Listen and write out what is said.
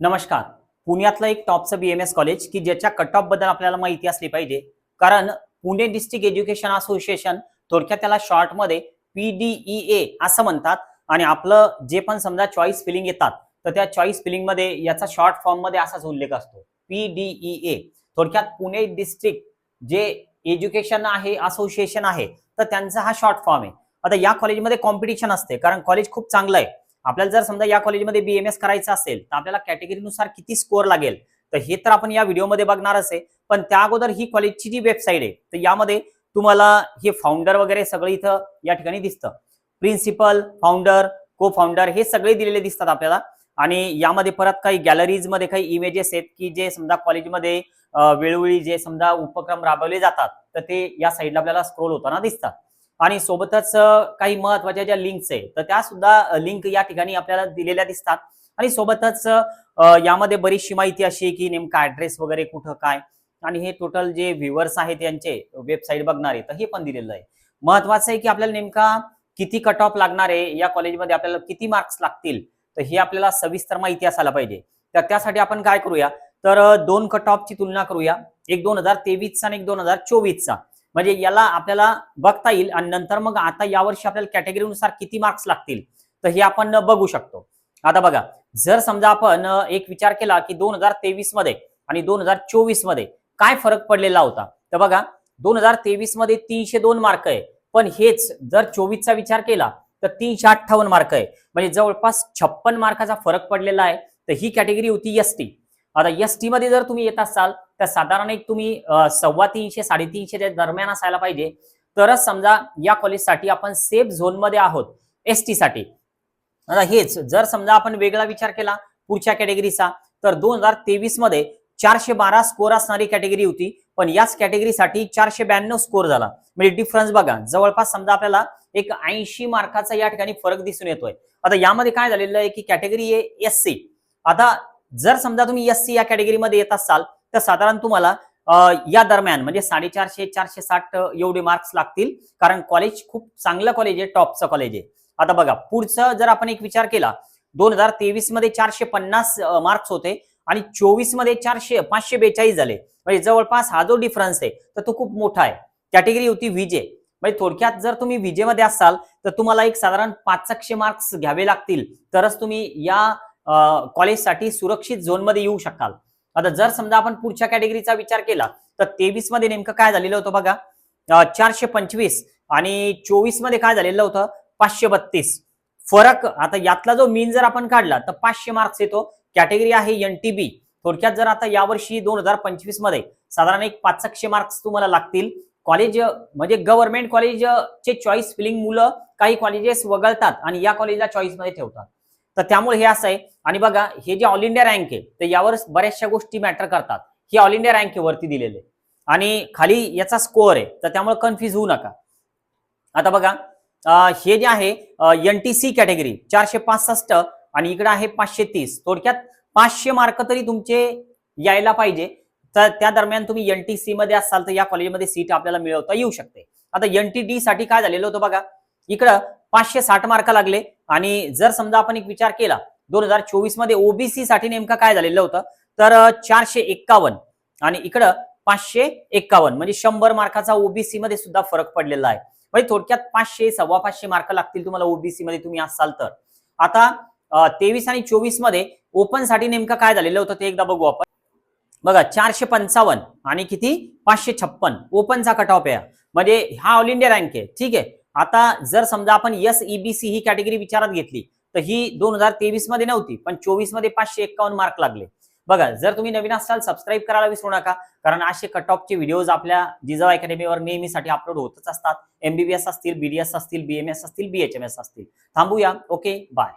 नमस्कार. पुण्यातलं एक टॉपचं बी एम एस कॉलेज की ज्याच्या कट ऑफबद्दल आपल्याला माहिती असली पाहिजे. कारण पुणे डिस्ट्रिक्ट एज्युकेशन असोसिएशन थोडक्यात त्याला शॉर्टमध्ये पी डी ई ए असं म्हणतात आणि आपलं जे पण समजा चॉईस फिलिंग येतात तर त्या चॉईस फिलिंगमध्ये याचा शॉर्ट फॉर्ममध्ये असाच उल्लेख असतो. पी डी ई ए थोडक्यात पुणे डिस्ट्रिक्ट जे एज्युकेशन आहे असोसिएशन आहे तर त्यांचा हा शॉर्ट फॉर्म आहे. आता या कॉलेजमध्ये कॉम्पिटिशन असते कारण कॉलेज खूप चांगलं आहे. आपल्याला जर समजा या कॉलेजमध्ये बीएमएस करायचं असेल तर आपल्याला कॅटेगरीनुसार किती स्कोअर लागेल? तर हे तर आपण या व्हिडिओमध्ये बघणारच आहे पण त्या अगोदर ही कॉलेजची जी वेबसाईट आहे तर यामध्ये तुम्हाला हे फाउंडर वगैरे सगळं इथं या ठिकाणी दिसतं. प्रिन्सिपल फाउंडर को फाउंडर हे सगळे दिलेले दिसतात आपल्याला. आणि यामध्ये परत काही गॅलरीजमध्ये काही इमेजेस आहेत की जे समजा कॉलेजमध्ये वेळोवेळी जे समजा उपक्रम राबवले जातात तर ते या साईडला आपल्याला स्क्रोल होताना दिसतात. आणि सोबतच काही महत्त्वाच्या ज्या लिंक्स आहे तर त्या सुद्धा लिंक या ठिकाणी आपल्याला दिलेल्या दिसतात. आणि सोबतच यामध्ये बरीचशी माहिती अशी आहे की नेमका ऍड्रेस वगैरे कुठं काय? आणि हे टोटल जे व्ह्युअर्स आहेत यांचे वेबसाईट बघणारे तर हे पण दिलेलं आहे. महत्वाचं आहे की आपल्याला नेमका किती कट ऑफ लागणार आहे या कॉलेजमध्ये आपल्याला किती मार्क्स लागतील तर हे आपल्याला सविस्तर माहिती असायला पाहिजे. तर त्यासाठी आपण काय करूया? तर दोन कट ऑफची तुलना करूया. एक दोन हजार तेवीसचा आणि एक दोन हजार चोवीसचा. म्हणजे याला आपल्याला बघता येईल आणि नंतर मग आता यावर्षी आपल्याला कॅटेगरीनुसार किती मार्क्स लागतील तर हे आपण बघू शकतो. आता बघा जर समजा आपण एक विचार केला की दोन हजार तेवीसमध्ये आणि दोन हजार चोवीसमध्ये काय फरक पडलेला होता? तर बघा दोन हजार तेवीसमध्ये तीनशे दोन मार्क आहे. पण हेच जर चोवीसचा विचार केला तर तीनशे अठ्ठावन्न मार्क आहे. म्हणजे जवळपास छप्पन मार्काचा फरक पडलेला आहे. तर ही कॅटेगरी होती एस टी आता एस टी मध्ये जर तुम्ही येत असाल तर साधारण एक तुम्ही सव्वा तीनशे साडेतीनशे दरम्यान असायला पाहिजे. तरच समजा या कॉलेजसाठी आपण सेफ झोनमध्ये आहोत एस टी साठी. आता हेच जर समजा आपण वेगळा विचार केला पुढच्या कॅटेगरीचा तर दोन हजार तेवीसमध्ये चारशे बारा स्कोर असणारी कॅटेगरी होती पण याच कॅटेगरीसाठी चारशे ब्याण्णव स्कोर झाला. म्हणजे डिफरन्स बघा जवळपास समजा आपल्याला एक ऐंशी मार्काचा या ठिकाणी फरक दिसून येतोय. आता यामध्ये काय झालेलं आहे की कॅटेगरी आहे एस सी आता जर समजा तुम्ही एस सी या कॅटेगरीमध्ये येत असाल तर साधारण तुम्हाला या दरम्यान म्हणजे साडेचारशे चारशे साठ एवढे मार्क्स लागतील. कारण कॉलेज खूप चांगलं कॉलेज आहे टॉपचं कॉलेज आहे. आता बघा पुढचं जर आपण एक विचार केला दोन हजार तेवीसमध्ये चारशे पन्नास मार्क्स होते आणि चोवीसमध्ये चारशे पाचशे बेचाळीस झाले. म्हणजे जवळपास हा जो डिफरन्स आहे तर तो खूप मोठा आहे. कॅटेगरी होती विजे म्हणजे थोडक्यात जर तुम्ही विजेमध्ये असाल तर तुम्हाला एक साधारण पाचशे मार्क्स घ्यावे लागतील. तरच तुम्ही या कॉलेजसाठी सुरक्षित झोनमध्ये येऊ शकाल. आता जर समजा आपण पुढच्या कॅटेगरीचा विचार केला तर तेवीसमध्ये नेमकं काय झालेलं होतं बघा? चारशे पंचवीस आणि चोवीसमध्ये काय झालेलं होतं? पाचशे बत्तीस. फरक आता यातला जो मीन जर आपण काढला तर पाचशे मार्क्स येतो. कॅटेगरी आहे एनटीबी थोडक्यात जर आता यावर्षी दोन हजार पंचवीसमध्ये साधारण एक पाचशे मार्क्स तुम्हाला लागतील. कॉलेज म्हणजे गव्हर्नमेंट कॉलेज चे चॉईस फिलिंग मुलं काही कॉलेजेस वगळतात आणि या कॉलेजला चॉईसमध्ये ठेवतात. तर त्यामुळे हे असं आहे. आणि बघा हे जे ऑल इंडिया रँक आहे तर यावर बऱ्याचशा गोष्टी मॅटर करतात. हे ऑल इंडिया रँक आहे वरती दिलेले. आणि खाली याचा स्कोअर आहे तर त्यामुळे कन्फ्युज होऊ नका. आता बघा हे जे आहे एन टी सी कॅटेगरी चारशे पासष्ट आणि इकडे आहे पाचशे तीस. थोडक्यात पाचशे मार्क तरी तुमचे यायला पाहिजे. तर त्या दरम्यान तुम्ही एन टी सी मध्ये असाल तर या कॉलेजमध्ये सीट आपल्याला मिळवता येऊ शकते. आता एन टी डी साठी काय झालेलं होतं बघा इकडं पाचशे साठ मार्क लागले. आणि जर समजा आपण एक विचार केला दोन हजार चोवीसमध्ये ओबीसी साठी नेमकं काय झालेलं होतं? तर चारशे एक्कावन्न आणि इकडं पाचशे एक्कावन्न म्हणजे शंभर मार्काचा ओबीसी मध्ये सुद्धा फरक पडलेला आहे. म्हणजे थोडक्यात पाचशे सव्वा पाचशे मार्क लागतील तुम्हाला ओबीसी मध्ये तुम्ही असाल तर. आता तेवीस आणि चोवीसमध्ये ओपनसाठी नेमकं काय झालेलं होतं ते एकदा बघू आपण. बघा चारशे पंचावन्न आणि किती? पाचशे छप्पन. ओपनचा कट ऑफ आहे. म्हणजे हा ऑल इंडिया रँक आहे. ठीक आहे? आता जर समजा आपण एस ईबीसी e, ही कॅटेगरी विचारात घेतली तर ही दोन हजार तेवीसमध्ये नव्हती पण चोवीसमध्ये पाचशे एक्कावन्न मार्क लागले. बघा जर तुम्ही नवीन असाल सबस्क्राईब करायला विसरू नका कारण असे कट ऑफचे व्हिडिओज आपल्या जिजाऊ अकॅडमीवर नेहमीसाठी अपलोड होतच असतात. एमबीबीएस असतील बीडीएस असतील बीएमएस असतील बीएचएमएस असतील. थांबूया. Okay bye